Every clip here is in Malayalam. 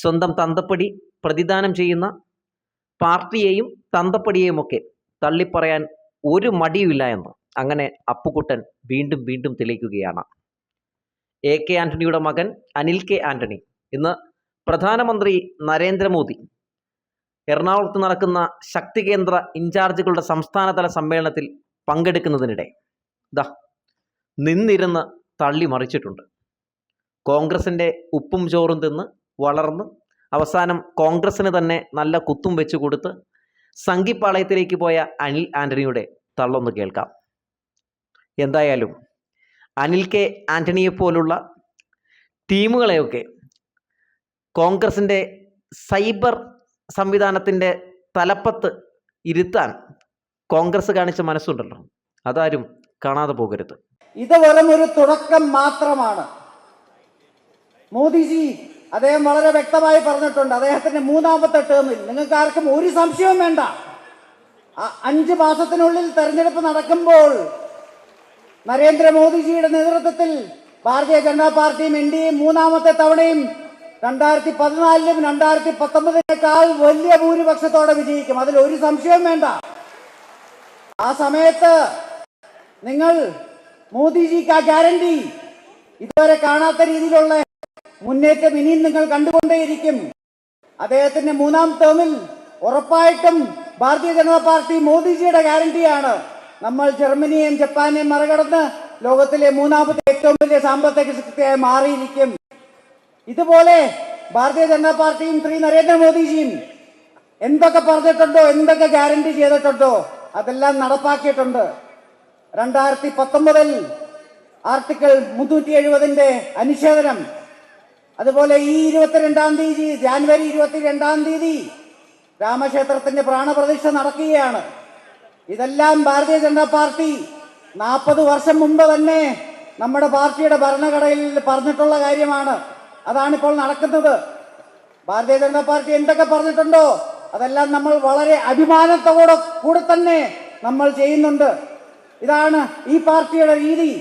സ്വന്തം തന്തപ്പടി പ്രതിദാനം ചെയ്യുന്ന പാർട്ടിയെയും തന്തപ്പടിയെയുമൊക്കെ തള്ളിപ്പറയാൻ ഒരു മടിയുമില്ല എന്ന് അങ്ങനെ അപ്പുക്കുട്ടൻ വീണ്ടും വീണ്ടും തെളിയിക്കുകയാണ്. എ കെ ആന്റണിയുടെ മകൻ അനിൽ കെ ആന്റണി. ഇന്ന് പ്രധാനമന്ത്രി നരേന്ദ്രമോദി എറണാകുളത്ത് നടക്കുന്ന ശക്തി കേന്ദ്ര ഇൻചാർജുകളുടെ സംസ്ഥാനതല സമ്മേളനത്തിൽ പങ്കെടുക്കുന്നതിനിടെ ദാ നിന്നിരുന്ന് തള്ളി മറിച്ചിട്ടുണ്ട്. കോൺഗ്രസിന്റെ ഉപ്പും ചോറും തിന്ന് വളർന്ന് അവസാനം കോൺഗ്രസ്സിന് തന്നെ നല്ല കുത്തും വെച്ച് കൊടുത്ത് സംഘിപ്പാളയത്തിലേക്ക് പോയ അനിൽ ആന്റണിയുടെ തള്ളൊന്ന് കേൾക്കാം. എന്തായാലും അനിൽ കെ ആന്റണിയെ പോലുള്ള ടീമുകളെയൊക്കെ കോൺഗ്രസിന്റെ സൈബർ സംവിധാനത്തിന്റെ തലപ്പത്ത് ഇരുത്താൻ കോൺഗ്രസ് കാണിച്ച മനസ്സുണ്ടല്ലോ. അതാരും കാണാതെ പോകരുത്. ഇത് വെറും ഒരു തുടക്കം മാത്രമാണ്. മോദിജി അദ്ദേഹം വളരെ വ്യക്തമായി പറഞ്ഞിട്ടുണ്ട്. അദ്ദേഹത്തിന്റെ മൂന്നാമത്തെ ടേമിൽ നിങ്ങൾക്ക് ആർക്കും ഒരു സംശയവും വേണ്ട. അഞ്ച് മാസത്തിനുള്ളിൽ തെരഞ്ഞെടുപ്പ് നടക്കുമ്പോൾ നരേന്ദ്രമോദിജിയുടെ നേതൃത്വത്തിൽ ഭാരതീയ ജനതാ പാർട്ടിയും എൻ ഡി എയും മൂന്നാമത്തെ തവണയും രണ്ടായിരത്തി പതിനാലിലും രണ്ടായിരത്തി പത്തൊമ്പതിനേക്കാൾ വലിയ ഭൂരിപക്ഷത്തോടെ വിജയിക്കും. അതിൽ ഒരു സംശയവും വേണ്ട. ആ സമയത്ത് നിങ്ങൾ മോദിജിക്ക് ആ ഗ്യാരണ്ടി ഇതുവരെ കാണാത്ത രീതിയിലുള്ള മുന്നേറ്റം ഇനിയും നിങ്ങൾ കണ്ടുകൊണ്ടേയിരിക്കും. അദ്ദേഹത്തിന്റെ മൂന്നാം ടേമിൽ ഉറപ്പായിട്ടും ഭാരതീയ ജനതാ പാർട്ടി മോദിജിയുടെ ഗ്യാരണ്ടിയാണ്. നമ്മൾ ജർമ്മനിയെയും ജപ്പാനെയും മറികടന്ന് ലോകത്തിലെ മൂന്നാമത്തെ ഏറ്റവും വലിയ സാമ്പത്തിക ശക്തിയായി മാറിയിരിക്കും. ഇതുപോലെ ഭാരതീയ ജനതാ പാർട്ടിയും ശ്രീ നരേന്ദ്രമോദിജിയും എന്തൊക്കെ പറഞ്ഞിട്ടുണ്ടോ എന്തൊക്കെ ഗ്യാരണ്ടി ചെയ്തിട്ടുണ്ടോ അതെല്ലാം നടപ്പാക്കിയിട്ടുണ്ട്. രണ്ടായിരത്തി പത്തൊമ്പതിൽ ആർട്ടിക്കിൾ മുന്നൂറ്റി എഴുപതിന്റെ അനുച്ഛേദനം അതുപോലെ ഈ ഇരുപത്തിരണ്ടാം തീയതി ജാനുവരി ഇരുപത്തിരണ്ടാം തീയതി രാമക്ഷേത്രത്തിന്റെ പ്രാണപ്രതിഷ്ഠ നടക്കുകയാണ്. ഇതെല്ലാം ഭാരതീയ ജനതാ പാർട്ടി നാൽപ്പത് വർഷം മുമ്പ് തന്നെ നമ്മുടെ പാർട്ടിയുടെ ഭരണഘടനയിൽ പറഞ്ഞിട്ടുള്ള കാര്യമാണ്. അതാണ് ഇപ്പോൾ നടക്കുന്നത്. ഭാരതീയ ജനതാ പാർട്ടി എന്തൊക്കെ പറഞ്ഞിട്ടുണ്ടോ അതെല്ലാം നമ്മൾ വളരെ അഭിമാനത്തോടെ കൂടെ തന്നെ നമ്മൾ ചെയ്യുന്നുണ്ട്. ഇതാണ് ഈ പാർട്ടിയുടെ രീതി.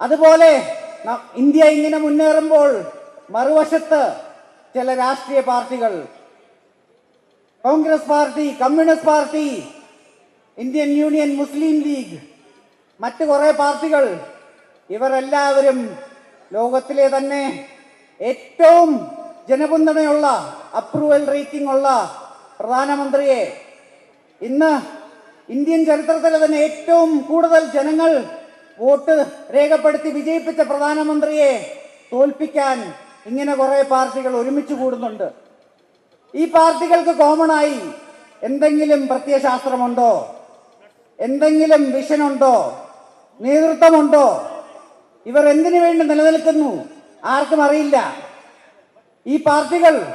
അതുപോലെ ഇന്ത്യ ഇങ്ങനെ മുന്നേറുമ്പോൾ മറുവശത്ത് ചില രാഷ്ട്രീയ പാർട്ടികൾ Congress party communist party Indian Union Muslim League മറ്റ് കുറെ പാർട്ടികൾ ഇവരെല്ലാവരും ലോകത്തിലെ തന്നെ ഏറ്റവും ജനപിന്തുണയുള്ള അപ്രൂവൽ റേറ്റിംഗ് ഉള്ള പ്രധാനമന്ത്രിയെ. ഇന്ന് ഇന്ത്യൻ ചരിത്രത്തിലെ തന്നെ ഏറ്റവും കൂടുതൽ ജനങ്ങൾ വോട്ട് രേഖപ്പെടുത്തി വിജയിപ്പിച്ച പ്രധാനമന്ത്രിയെ തോൽപ്പിക്കാൻ ഇങ്ങനെ കുറെ പാർട്ടികൾ ഒരുമിച്ച് കൂടുന്നുണ്ട്. ഈ പാർട്ടികൾക്ക് കോമൺ ആയി എന്തെങ്കിലും പ്രത്യയശാസ്ത്രമുണ്ടോ? എന്തെങ്കിലും വിഷനുണ്ടോ? നേതൃത്വമുണ്ടോ? ഇവർ എന്തിനു വേണ്ടി നിലനിൽക്കുന്നു? ആർക്കും അറിയില്ല. ഈ പാർട്ടികൾ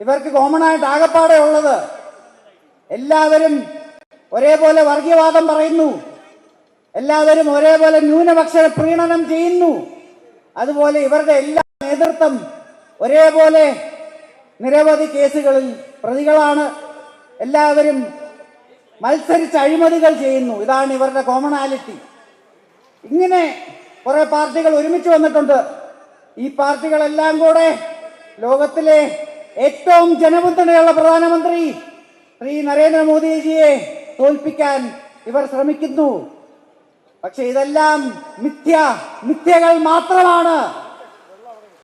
ഇവർക്ക് കോമൺ ആയിട്ട് ആകപ്പാടെ ഉള്ളത് എല്ലാവരും ഒരേപോലെ വർഗീയവാദം പറയുന്നു. എല്ലാവരും ഒരേപോലെ ന്യൂനപക്ഷ പ്രീണനം ചെയ്യുന്നു. അതുപോലെ ഇവരുടെ എല്ലാ നേതൃത്വം ഒരേപോലെ നിരവധി കേസുകളിൽ പ്രതികളാണ്. എല്ലാവരും മത്സരിച്ച് അഴിമതികൾ ചെയ്യുന്നു. ഇതാണ് ഇവരുടെ കോമണാലിറ്റി ഇങ്ങനെ കുറെ പാർട്ടികൾ ഒരുമിച്ച് വന്നിട്ടുണ്ട്. ഈ പാർട്ടികളെല്ലാം കൂടെ ലോകത്തിലെ ഏറ്റവും ജനപിന്തുണയുള്ള പ്രധാനമന്ത്രി ശ്രീ നരേന്ദ്രമോദിജിയെ തോൽപ്പിക്കാൻ ഇവർ ശ്രമിക്കുന്നു. പക്ഷെ ഇതെല്ലാം മിഥ്യ മിഥ്യകൾ മാത്രമാണ്.